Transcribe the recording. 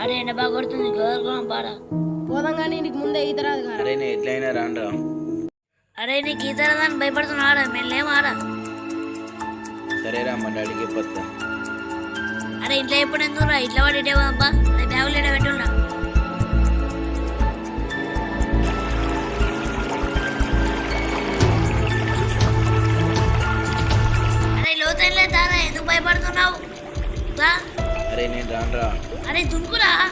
అరే ఎండ బాగా కొడుతుంది. పోదాం కానీ నీకు ముందే ఈత రాదు కదా అరే నేను ఎట్లయినా అరే నీకు ఈత రాదని భయపడుతున్నా ఆడ. మెల్లేం ఆడ సరేరా మా డాడీకి చెప్పొస్తా. అరే ఇంట్లో ఎప్పుడు ఎందుకు రా ఇట్లా పడి అబ్బా రా. అరే నేను రానురా. అరే దునుకురా.